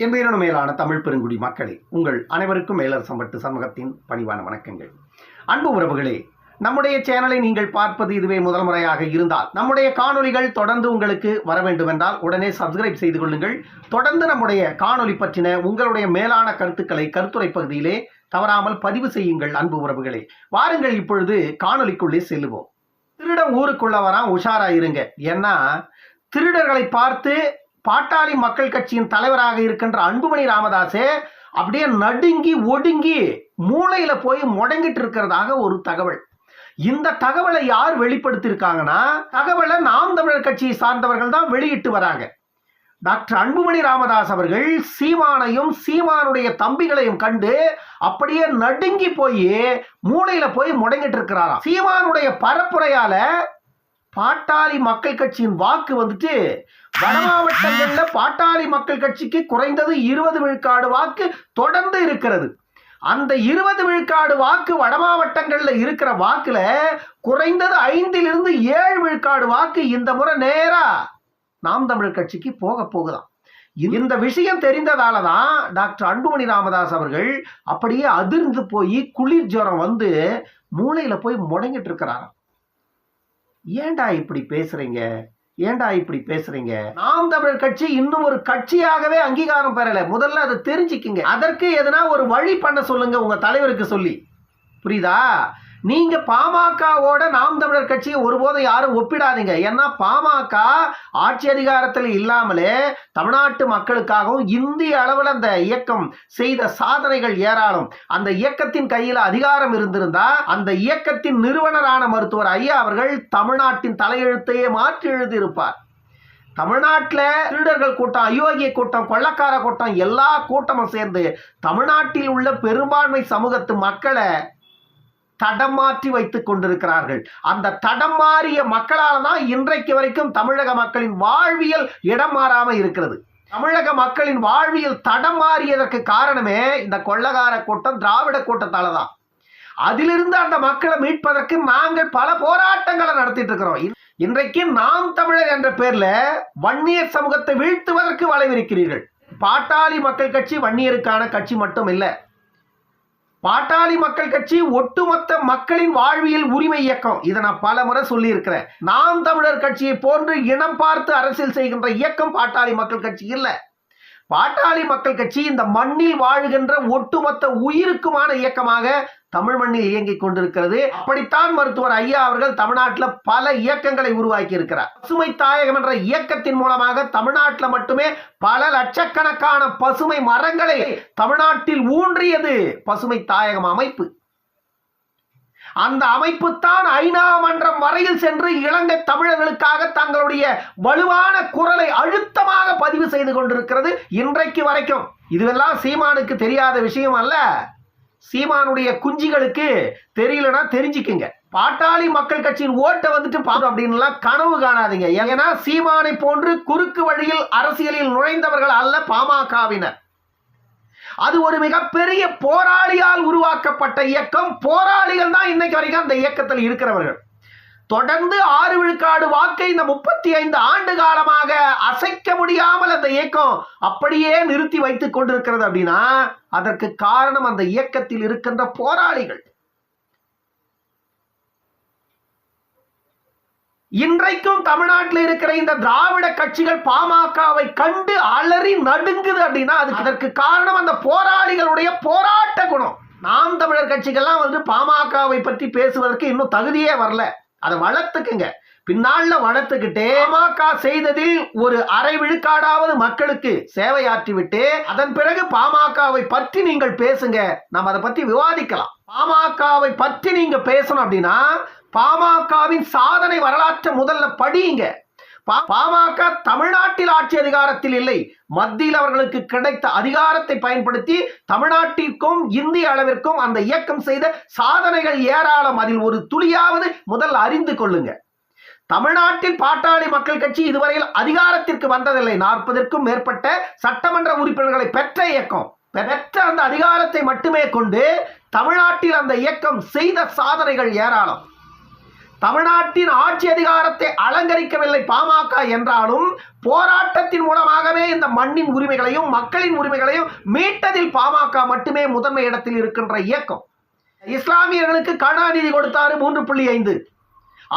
என்பதனும் மேலான தமிழ் பெருங்குடி மக்களே உங்கள் அனைவருக்கும் மேலர் சம்பட்டு சமூகத்தின் பணிவான வணக்கங்கள். அன்பு உறவுகளே நம்முடைய சேனலை நீங்கள் பார்ப்பது இதுவே முதல் முறையாக இருந்தால் நம்முடைய காணொளிகள் தொடர்ந்து உங்களுக்கு வர வேண்டுமென்றால் உடனே சப்ஸ்கிரைப் செய்து கொள்ளுங்கள். தொடர்ந்து நம்முடைய காணொலி பற்றின உங்களுடைய மேலான கருத்துக்களை கருத்துரை பகுதியிலே தவறாமல் பதிவு செய்யுங்கள் அன்பு உறவுகளே. வாருங்கள் இப்பொழுது காணொளிக்குள்ளே செல்லுவோம். திருடம் ஊருக்குள்ள வரான் உஷாரா இருங்க ஏன்னா திருடர்களை பார்த்து பாட்டாளி மக்கள் கட்சியின் தலைவராக இருக்கின்ற அன்புமணி ராமதாஸே அப்படியே நடுங்கி ஒடுங்கி மூளையில போய் முடங்கிட்டு இருக்கிறதாக ஒரு தகவல். இந்த தகவலை யார் வெளிப்படுத்தியிருக்காங்கன்னா தகவலை நாம் தமிழர் கட்சியை சார்ந்தவர்கள் தான் வெளியிட்டு வராங்க. டாக்டர் அன்புமணி ராமதாஸ் அவர்கள் சீமானையும் சீமானுடைய தம்பிகளையும் கண்டு அப்படியே நடுங்கி போய் மூளையில போய் முடங்கிட்டு இருக்கிறாராம். சீமானுடைய பரப்புரையால பாட்டாளி மக்கள் கட்சியின் வாக்கு வந்துட்டு வட மாவட்டங்களில் பாட்டாளி மக்கள் கட்சிக்கு குறைந்தது இருபது விழுக்காடு வாக்கு தொடர்ந்து இருக்கிறது. அந்த இருபது விழுக்காடு வாக்கு வட மாவட்டங்களில் இருக்கிற வாக்குல குறைந்தது ஐந்திலிருந்து ஏழு விழுக்காடு வாக்கு இந்த முறை நேரா நாம் தமிழர் கட்சிக்கு போக போகுதான் இந்த விஷயம் தெரிந்ததால தான் டாக்டர் அன்புமணி ராமதாஸ் அவர்கள் அப்படியே அதிர்ந்து போய் குளிர் ஜுரம் வந்து மூளையில போய் முடங்கிட்டு இருக்கிறாராம். ஏண்டா இப்படி பேசுறீங்க? ஏண்டா இப்படி பேசுறீங்க? நாம் தமிழர் கட்சி இன்னும் ஒரு கட்சியாகவே அங்கீகாரம் பெறல. முதல்ல அதை தெரிஞ்சுக்கிங்க. அதற்கு எதனா ஒரு வழி பண்ண சொல்லுங்க உங்க தலைவருக்கு சொல்லி. புரியுதா? நீங்க பாமகவோட நாம் தமிழர் கட்சியை ஒருபோதும் யாரும் ஒப்பிடாதீங்க. ஏன்னா பாமக ஆட்சி அதிகாரத்தில் இல்லாமலே தமிழ்நாட்டு மக்களுக்காகவும் இந்திய அளவில் அந்த இயக்கம் செய்த சாதனைகள் ஏராளம். அந்த இயக்கத்தின் கையில் அதிகாரம் இருந்திருந்தா அந்த இயக்கத்தின் நிறுவனரான மருத்துவர் ஐயா அவர்கள் தமிழ்நாட்டின் தலையெழுத்தையே மாற்றி எழுதியிருப்பார். தமிழ்நாட்டில் திருடர்கள் கூட்டம் அயோக்கிய கூட்டம் கொள்ளக்கார கூட்டம் எல்லா கூட்டமும் சேர்ந்து தமிழ்நாட்டில் உள்ள பெரும்பான்மை சமூகத்து மக்களை தடம் மாற்றி வைத்துக் கொண்டிருக்கிறார்கள். அந்த தடம் மாறிய மக்களால் தான் இன்றைக்கு வரைக்கும் தமிழக மக்களின் வாழ்வியல் இடம் மாறாமல் இருக்கிறது. தமிழக மக்களின் வாழ்வியல் தடம் மாறியதற்கு காரணமே இந்த கொள்ளகார கூட்டம் திராவிட கூட்டத்தால தான் அதிலிருந்து அந்த மக்களை மீட்பதற்கு நாங்கள் பல போராட்டங்களை நடத்திட்டு இருக்கிறோம் இன்- இன்றைக்கு நாம் தமிழர் என்ற பேர்ல வன்னியர் சமூகத்தை வீழ்த்துவதற்கு வளைவிருக்கிறீர்கள் பாட்டாளி மக்கள் கட்சி வன்னியருக்கான கட்சி மட்டும் இல்லை. பாட்டாளி மக்கள் கட்சி ஒட்டுமொத்த மக்களின் வாழ்வியல் உரிமை இயக்கம். இதை நான் பல முறை சொல்லியிருக்கிறேன். நாம் தமிழர் கட்சியை போன்று இனம் பார்த்து அரசியல் செய்கின்ற இயக்கம் பாட்டாளி மக்கள் கட்சி இல்லை. பாட்டாளி மக்கள் கட்சி இந்த மண்ணில் வாழுகின்ற ஒட்டுமொத்த உயிருக்குமான இயக்கமாக தமிழ் மண்ணில் இயங்கிக் கொண்டிருக்கிறது. அப்படித்தான் மருத்துவர் ஐயா அவர்கள் தமிழ்நாட்டில் பல இயக்கங்களை உருவாக்கி இருக்கிறார் பசுமை தாயகம் என்ற இயக்கத்தின் மூலமாக தமிழ்நாட்டில் மட்டுமே பல லட்சக்கணக்கான பசுமை மரங்களை தமிழ்நாட்டில் ஊன்றியது பசுமை தாயகம் அமைப்பு. அந்த அமைப்பு தான் ஐநா மன்றம் வரையில் சென்று இலங்கை தமிழர்களுக்காக தங்களுடைய வலுவான குரலை அழுத்தமாக பதிவு செய்து கொண்டிருக்கிறது இன்றைக்கு வரைக்கும். இதுவெல்லாம் சீமானுக்கு தெரியாத விஷயம் அல்ல. சீமானுடைய குஞ்சிகளுக்கு தெரியலனா தெரிஞ்சுக்குங்க. பாட்டாளி மக்கள் கட்சியின் ஓட்டை வந்துட்டு பார்த்தோம் அப்படின்லாம் கனவு காணாதீங்க. ஏன்னா சீமானை போன்று குறுக்கு வழியில் அரசியலில் நுழைந்தவர்கள் அல்ல பாமகவினர். அது ஒரு மிகப்பெரிய போராளியால் உருவாக்கப்பட்ட இயக்கம். போராளிகள் தான் இன்னைக்கு வரைக்கும் அந்த இயக்கத்தில் இருக்கிறவர்கள். தொடர்ந்து ஆறு விழுக்காடு வாக்கை இந்த முப்பத்தி ஐந்து ஆண்டு காலமாக அசைக்க முடியாமல் அந்த இயக்கம் அப்படியே நிறுத்தி வைத்துக் கொண்டிருக்கிறது அப்படின்னா அதற்கு காரணம் அந்த இயக்கத்தில் இருக்கின்ற போராளிகள். இன்றைக்கும் தமிழ்நாட்டில் இருக்கிற இந்த திராவிட கட்சிகள் பாமகவை கண்டு அலறி நடுங்குது அப்படின்னா அது இதற்கு காரணம் அந்த போராளிகளுடைய போராட்ட குணம். நாம் தமிழர் கட்சிகள்லாம் வந்து பாமகவை பற்றி பேசுவதற்கு இன்னும் தகுதியே வரல. அதை வளர்த்துக்குங்க. பின்னால வளர்த்துக்கிட்டு பாமக செய்ததில் ஒரு அரை விழுக்காடாவது மக்களுக்கு சேவையாற்றிவிட்டு அதன் பிறகு பாமகவை பற்றி நீங்கள் பேசுங்க. நம்ம அதை பத்தி விவாதிக்கலாம். பாமகவை பற்றி நீங்க பேசணும் அப்படின்னா பாமகவின் சாதனை வரலாற்றை முதல்ல படியுங்க. பா- பாமக தமிழ்நாட்டில் ஆட்சி அதிகாரத்தில் இல்லை. மத்தியில் அவர்களுக்கு கிடைத்த அதிகாரத்தை பயன்படுத்தி தமிழ்நாட்டிற்கும் இந்திய அளவிற்கும் அந்த இயக்கம் செய்த சாதனைகள் ஏராளம். அதில் ஒரு துளியாவது முதல் அறிந்து கொள்ளுங்க. தமிழ்நாட்டில் பாட்டாளி மக்கள் கட்சி இதுவரையில் அதிகாரத்திற்கு வந்ததில்லை. நாற்பதற்கும் மேற்பட்ட சட்டமன்ற உறுப்பினர்களை பெற்ற இயக்கம். பெற்ற அந்த அதிகாரத்தை மட்டுமே கொண்டு தமிழ்நாட்டில் அந்த இயக்கம் செய்த சாதனைகள் ஏராளம். தமிழ்நாட்டின் ஆட்சி அதிகாரத்தை அலங்கரிக்கவில்லை பாமக என்றாலும் போராட்டத்தின் மூலமாகவே இந்த மண்ணின் உரிமைகளையும் மக்களின் உரிமைகளையும் மீட்டதில் பாமக மட்டுமே முதன்மை இடத்தில் இருக்கின்ற இயக்கம். இஸ்லாமியர்களுக்கு கருணாநிதி கொடுத்தாரு மூன்று புள்ளி ஐந்து.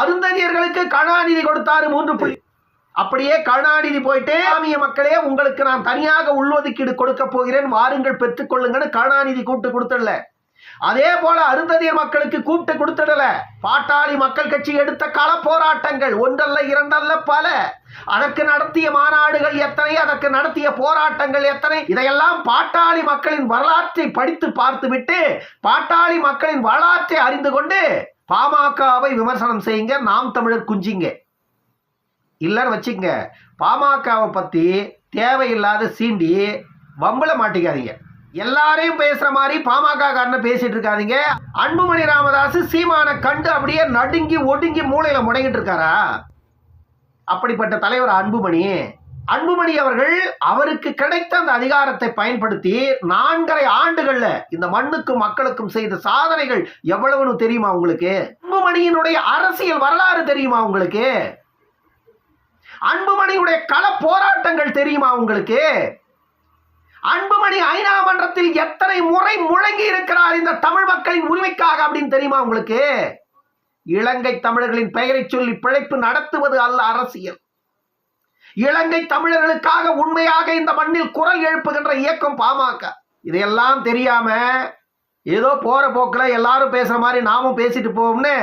அருந்ததியர்களுக்கு கருணாநிதி கொடுத்தாரு மூன்று புள்ளி அப்படியே கருணாநிதி போயிட்டு இஸ்லாமிய மக்களே உங்களுக்கு நான் தனியாக உள்ஒதுக்கீடு கொடுக்க போகிறேன் வாருங்கள் பெற்றுக்கொள்ளுங்கன்னு கருணாநிதி கூப்பிட்டு கொடுத்துடல. அதே போல அருந்ததியர் மக்களுக்கு கூப்பிட்டு கொடுத்துடல. பாட்டாளி மக்கள் கட்சி எடுத்த கள போராட்டங்கள் ஒன்றல்ல இரண்டல்ல பல. அதற்கு நடத்திய மாநாடுகள் எத்தனை அதற்கு நடத்திய போராட்டங்கள் எத்தனை இதையெல்லாம் பாட்டாளி மக்களின் வரலாற்றை படித்து பார்த்துவிட்டு பாட்டாளி மக்களின் வரலாற்றை அறிந்து கொண்டு பாமகவை விமர்சனம் செய்யுங்க நாம் தமிழர் குஞ்சிங்க. இல்லைன்னு வச்சுங்க பாமகவை பற்றி தேவையில்லாத சீண்டி வம்பள மாட்டிக்காதீங்க. எல்லாரையும் பேசுற மாதிரி பாமக காரனை பேசிட்டு இருக்காதீங்க. அன்புமணி ராமதாஸ் சீமானை கண்டு அப்படியே நடுங்கி ஒடுங்கி மூளையில முடங்கிட்டு இருக்காரா? அப்படிப்பட்ட தலைவர் அன்புமணி. அன்புமணி அவர்கள் அவருக்கு கிடைத்த அந்த அதிகாரத்தை பயன்படுத்தி நான்கரை ஆண்டுகள்ல இந்த மண்ணுக்கும் மக்களுக்கும் செய்த சாதனைகள் எவ்வளவுன்னு தெரியுமா உங்களுக்கு? அன்புமணியினுடைய அரசியல் வரலாறு தெரியுமா உங்களுக்கு? அன்புமணியுடைய கள போராட்டங்கள் தெரியுமா உங்களுக்கு? அன்புமணி ஐநா மன்றத்தில் எத்தனை முறை முழங்கி இருக்கிறார் இந்த தமிழ் மக்களின் உரிமைக்காக அப்படின்னு தெரியுமா உங்களுக்கு? இலங்கை தமிழர்களின் பெயரை சொல்லி பிழைப்பு நடத்துவது அல்ல அரசியல். இலங்கை தமிழர்களுக்காக உண்மையாக இந்த மண்ணில் குரல் எழுப்புகின்ற இயக்கம் பாமக. இதையெல்லாம் தெரியாம ஏதோ போற போக்கில் எல்லாரும் பேசுற மாதிரி நாமும் பேசிட்டு போவோம்னு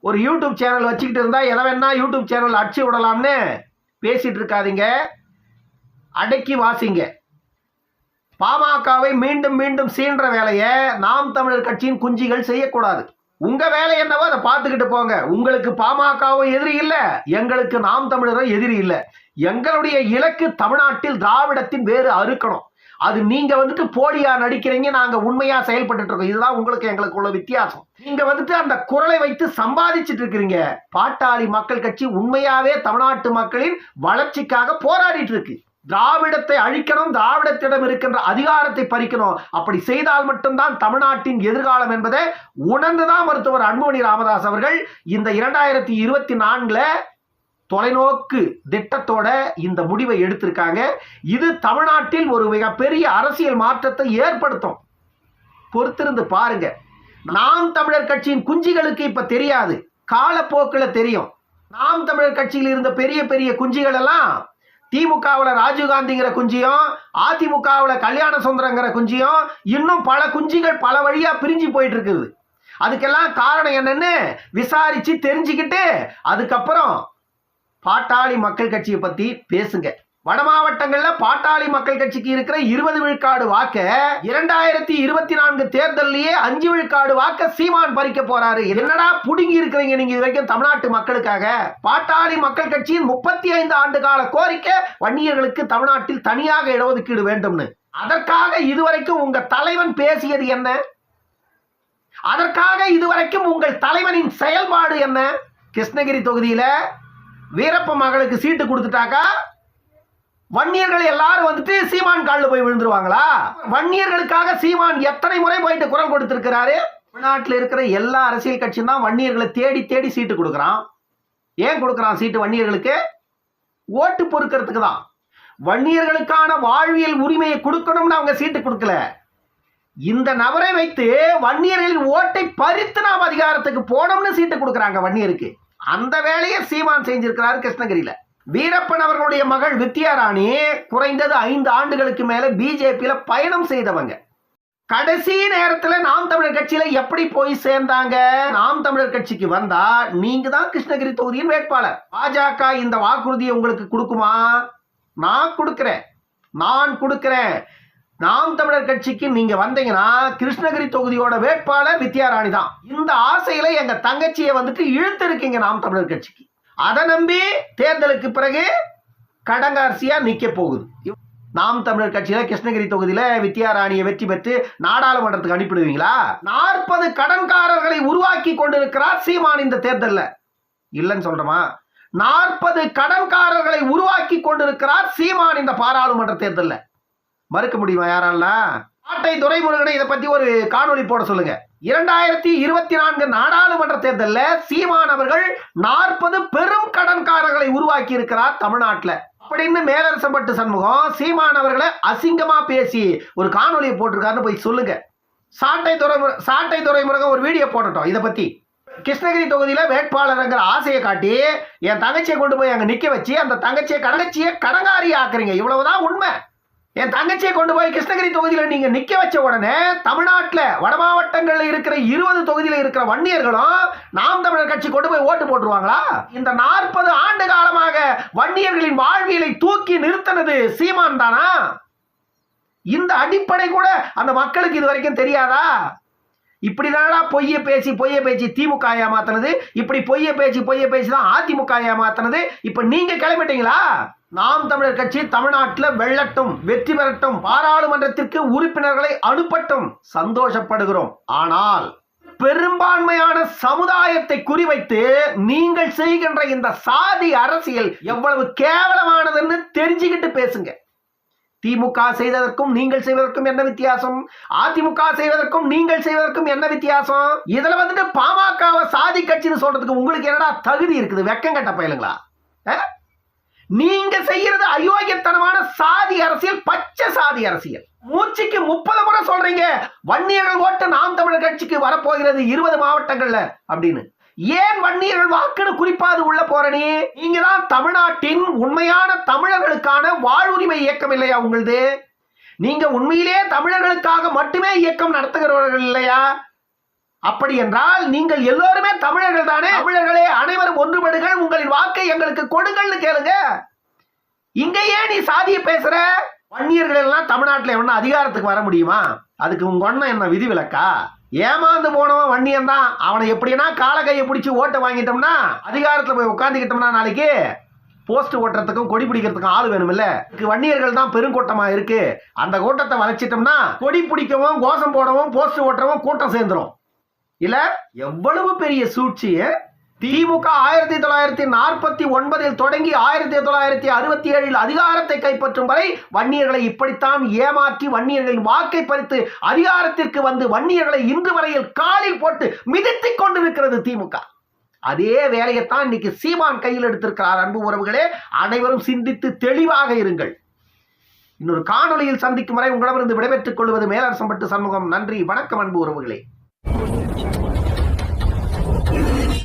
ஒரு யூடியூப் சேனல் வச்சுக்கிட்டு இருந்தா எதை வேணா யூடியூப் சேனல் அடிச்சு விடலாம்னு பேசிட்டு இருக்காதீங்க. அடக்கி வாசிங்க. பாமகவை மீண்டும் மீண்டும் சீன்ற வேலையை நாம் தமிழர் கட்சியின் குஞ்சிகள் செய்யக்கூடாது. உங்க வேலை என்னவோ அதை பார்த்துக்கிட்டு போங்க. உங்களுக்கு பாமகவும் எதிரி இல்லை. எங்களுக்கு நாம் தமிழரும் எதிரி இல்லை. எங்களுடைய இலக்கு தமிழ்நாட்டில் திராவிடத்தின் வேறு அறுக்கணும். அது நீங்க வந்துட்டு போலியா நடிக்கிறீங்க நாங்க உண்மையா செயல்பட்டு இருக்கோம். இதுதான் உங்களுக்கு எங்களுக்கு உள்ள வித்தியாசம். நீங்க வந்துட்டு அந்த குரலை வைத்து சம்பாதிச்சிட்டு இருக்கிறீங்க. பாட்டாளி மக்கள் கட்சி உண்மையாவே தமிழ்நாட்டு மக்களின் வளர்ச்சிக்காக போராடிட்டு இருக்கு. திராவிடத்தை அழிக்கணும் திராவிடத்திடம் இருக்கின்ற அதிகாரத்தை பறிக்கணும். அப்படி செய்தால் மட்டும்தான் தமிழ்நாட்டின் எதிர்காலம் என்பதை உணர்ந்துதான் மருத்துவர் அன்புமணி ராமதாஸ் அவர்கள் இந்த இரண்டாயிரத்தி இருபத்தி நான்குல தொலைநோக்கு திட்டத்தோட இந்த முடிவை எடுத்திருக்காங்க. இது தமிழ்நாட்டில் ஒரு மிகப்பெரிய அரசியல் மாற்றத்தை ஏற்படுத்தும். பொறுத்திருந்து பாருங்க. நாம் தமிழர் கட்சியின் குஞ்சிகளுக்கு இப்ப தெரியாது. காலப்போக்கில் தெரியும். நாம் தமிழர் கட்சியில் இருந்த பெரிய பெரிய குஞ்சிகள் எல்லாம் திமுகவில் ராஜீவ்காந்திங்கிற குஞ்சியும் அதிமுகவில் கல்யாண சுந்தரங்கிற குஞ்சியும் இன்னும் பல குஞ்சிகள் பல வழியா பிரிஞ்சு போயிட்டு இருக்குது. அதுக்கெல்லாம் காரணம் என்னன்னு விசாரிச்சு தெரிஞ்சுக்கிட்டு அதுக்கப்புறம் பாட்டாளி மக்கள் கட்சியை பத்தி பேசுங்க. வட மாவட்டங்கள்ல பாட்டாளி மக்கள் கட்சிக்கு இருக்கிற இருபது விழுக்காடு வாக்க இரண்டாயிரத்தி இருபத்தி நான்கு தேர்தலிலேயே அஞ்சு விழுக்காடு வாக்க சீமான் பறிக்க போறாரு. என்னடா புடுங்கி இருக்கிறீங்க நீங்க இது வரைக்கும் தமிழ்நாட்டு மக்களுக்காக? பாட்டாளி மக்கள் கட்சியின் முப்பத்தி ஐந்து ஆண்டு கால கோரிக்கை வன்னியர்களுக்கு தமிழ்நாட்டில் தனியாக இடஒதுக்கீடு வேண்டும்னு. அதற்காக இதுவரைக்கும் உங்க தலைவன் பேசியது என்ன? அதற்காக இதுவரைக்கும் உங்கள் தலைவனின் செயல்பாடு என்ன? கிருஷ்ணகிரி தொகுதியில வீரப்ப மகளுக்கு சீட்டு கொடுத்துட்டாக்கா? வன்னியர்கள் எல்லாரும் வந்துட்டு சீமான் காலில் போய் விழுந்துருவாங்களா? வன்னியர்களுக்காக சீமான் எத்தனை முறை போயிட்டு குரல் கொடுத்திருக்கிறாரு? தமிழ்நாட்டில் இருக்கிற எல்லா அரசியல் கட்சியும் தான் வன்னியர்களை தேடி தேடி சீட்டு கொடுக்குறான். ஏன் கொடுக்குறான் சீட்டு வன்னியர்களுக்கு? ஓட்டு பொறுக்கிறதுக்கு தான். வன்னியர்களுக்கான வாழ்வியல் உரிமையை கொடுக்கணும்னு அவங்க சீட்டு கொடுக்கல. இந்த நபரை வைத்து வன்னியர்களின் ஓட்டை பறித்து நாம் அதிகாரத்துக்கு போனோம்னு சீட்டு கொடுக்குறாங்க வன்னியருக்கு. அந்த வேலையை சீமான் செஞ்சிருக்கிறாரு கிருஷ்ணகிரியில். வீரப்பன் அவர்களுடைய மகள் வித்யாராணி குறைந்தது ஐந்து ஆண்டுகளுக்கு மேல பிஜேபியில பயணம் செய்தவங்க. கடைசி நேரத்துல நாம் தமிழர் கட்சியில எப்படி போய் சேர்ந்தாங்க? நாம் தமிழர் கட்சிக்கு வந்தா நீங்க தான் கிருஷ்ணகிரி தொகுதியின் வேட்பாளர். பாஜக இந்த வாக்குறுதியை உங்களுக்கு கொடுக்குமா? நான் கொடுக்குறேன். நான் கொடுக்குறேன். நாம் தமிழர் கட்சிக்கு நீங்க வந்தீங்கன்னா கிருஷ்ணகிரி தொகுதியோட வேட்பாளர் வித்யாராணி தான். இந்த ஆசையில எங்க தங்கச்சியை வந்துட்டு இழுத்திருக்கீங்க நாம் தமிழர் கட்சிக்கு. அதை நம்பி தேர்தலுக்கு பிறகு கடங்காரசியா நிற்க போகுது. நாம் தமிழர் கட்சியில கிருஷ்ணகிரி தொகுதியில வித்யாராணியை வெற்றி பெற்று நாடாளுமன்றத்துக்கு அனுப்பிடுவீங்களா நாற்பது கடன்காரர்களை உருவாக்கி கொண்டிருக்கிறார் சீமான் இந்த தேர்தலில். இல்லைன்னு சொல்றோமா நாற்பது கடன்காரர்களை உருவாக்கி கொண்டிருக்கிறார் சீமான் இந்த பாராளுமன்ற தேர்தலில். மறுக்க முடியுமா யாரால? ஆட்டை துறைமுருகனை இதை பத்தி ஒரு காணொளி போட சொல்லுங்க. இரண்டாயிரத்தி இருபத்தி நான்கு நாடாளுமன்ற தேர்தலில் சீமான் அவர்கள் நாற்பது பெரும் கடன்காரர்களை உருவாக்கி இருக்கிறார் தமிழ்நாட்டில் அப்படின்னு மேலரசப்பட்டு சண்முகம் சீமான் அவர்களை அசிங்கமா பேசி ஒரு காணொலியை போட்டிருக்காருன்னு போய் சொல்லுங்க. சாட்டை துறை சாட்டை துறைமுருகன் ஒரு வீடியோ போட்டோம் இதை பத்தி. கிருஷ்ணகிரி தொகுதியில வேட்பாளருங்கிற ஆசையை காட்டி என் தங்கச்சியை கொண்டு போய் அங்க நிக்க வச்சு அந்த தங்கச்சியை கடங்கச்சியை கடங்காரி ஆக்குறீங்க. இவ்வளவுதான் உண்மை. என் தங்கச்சியை கொண்டு போய் கிருஷ்ணகிரி தொகுதியில் நீங்கள் நிற்க வச்ச உடனே தமிழ்நாட்டில் வட மாவட்டங்களில் இருக்கிற இருபது தொகுதியில் இருக்கிற வன்னியர்களும் நாம் தமிழர் கட்சி கொண்டு போய் ஓட்டு போட்டுருவாங்களா? இந்த நாற்பது ஆண்டு காலமாக வன்னியர்களின் வாழ்வியலை தூக்கி நிறுத்தினது சீமான் தானா? இந்த அடிப்படை கூட அந்த மக்களுக்கு இது வரைக்கும் தெரியாதா? இப்படிதானடா பொய்ய பேசி பொய்ய பேச்சு திமுக ஏமாத்தினது. இப்படி பொய்ய பேசி பொய்ய பேசி தான் அதிமுக ஏமாத்தினது. இப்ப நீங்க கிளம்பிட்டீங்களா? நாம் தமிழர் கட்சி தமிழ்நாட்டில் வெள்ளட்டும் வெற்றி பெறட்டும் பாராளுமன்றத்திற்கு உறுப்பினர்களை அனுப்பட்டும் சந்தோஷப்படுகிறோம். ஆனால் பெரும்பான்மையான சமுதாயத்தை குறிவைத்து நீங்கள் செய்கின்ற இந்த சாதி அரசியல் எவ்வளவு கேவலமானதுன்னு தெரிஞ்சுக்கிட்டு பேசுங்க. திமுக செய்ததற்கும் நீங்கள் செய்வதற்கும் என்ன வித்தியாசம்? அதிமுக செய்வதற்கும் நீங்கள் செய்வதற்கும் என்ன வித்தியாசம்? இதுல வந்துட்டு பாமகவை சாதி கட்சின்னு சொல்றதுக்கு உங்களுக்கு என்னடா தகுதி இருக்குது? வெக்கம் கட்ட பயலுங்களா? நீங்க செய்யறது அயோக்கியத்தனமான சாதி அரசியல் பச்சை சாதி அரசியல். மூச்சுக்கு முப்பது முறை சொல்றீங்க. வன்னியர்கள் ஓட்டு நாம் தமிழர் கட்சிக்கு வரப்போகிறது இருபது மாவட்டங்கள்ல அப்படின்னு. ஏன் வன்னியர்கள் வாக்குன்னு குறிப்பாது உள்ள போறனே? நீ நீங்க தான் தமிழ்நாட்டின் உண்மையான தமிழர்களுக்கான வாழ்வுரிமை இயக்கம் இல்லையா உங்களுது? நீங்க உண்மையிலே தமிழர்களுக்காக மட்டுமே இயக்கம் நடத்துகிறவர்கள் இல்லையா? அப்படி என்றால் நீங்கள் எல்லோருமே தமிழர்கள் தானே? தமிழர்களே அனைவரும் ஒன்றுபடுகள் உங்களின் வாக்கை எங்களுக்கு கொடுங்கள்னு கேளுங்க. இங்க ஏன் நீ சாதியை பேசுற? வன்னியர்கள் எல்லாம் தமிழ்நாட்டில் எவனா அதிகாரத்துக்கு வர முடியுமா? அதுக்கு உங்க ஒண்ணு என்ன விதிவிலக்கா? ஏமாந்து போனவன் வன்னியன் தான் அவனை எப்படின்னா கால கையை பிடிச்சி ஓட்டை வாங்கிட்டோம்னா அதிகாரத்தில் போய் உட்காந்துக்கிட்டோம்னா நாளைக்கு போஸ்ட் ஓட்டுறதுக்கும் கொடி பிடிக்கிறதுக்கும் ஆள் வேணுமில்ல வன்னியர்கள் தான் பெருங்கூட்டமா இருக்கு. அந்த கூட்டத்தை வளைச்சிட்டோம்னா கொடி பிடிக்கவும் கோஷம் போடவும் போஸ்ட் ஓட்டுறவும் கூட்டம் சேர்ந்துரும். இல்ல எவ்வளவு பெரிய சூழ்ச்சியை திமுக ஆயிரத்தி தொள்ளாயிரத்தி நாற்பத்தி ஒன்பதில் தொடங்கி ஆயிரத்தி தொள்ளாயிரத்தி அறுபத்தி ஏழில் அதிகாரத்தை கைப்பற்றும் வரை வன்னியர்களை இப்படித்தான் ஏமாற்றி வன்னியர்களின் வாக்கை பறித்து அதிகாரத்திற்கு வந்து வன்னியர்களை இன்று வரையில் காலில் போட்டு மிதித்துக் கொண்டிருக்கிறது திமுக. அதே வேலையைத்தான் இன்னைக்கு சீமான் கையில் எடுத்திருக்கிறார் அன்பு உறவுகளே. அனைவரும் சிந்தித்து தெளிவாக இருங்கள். இன்னொரு காணொலியில் சந்திக்கும் வரை உங்களிடமிருந்து விடைபெற்றுக் கொள்வது மேலரசம்பட்டு சண்முகம். நன்றி வணக்கம் அன்பு உறவுகளே.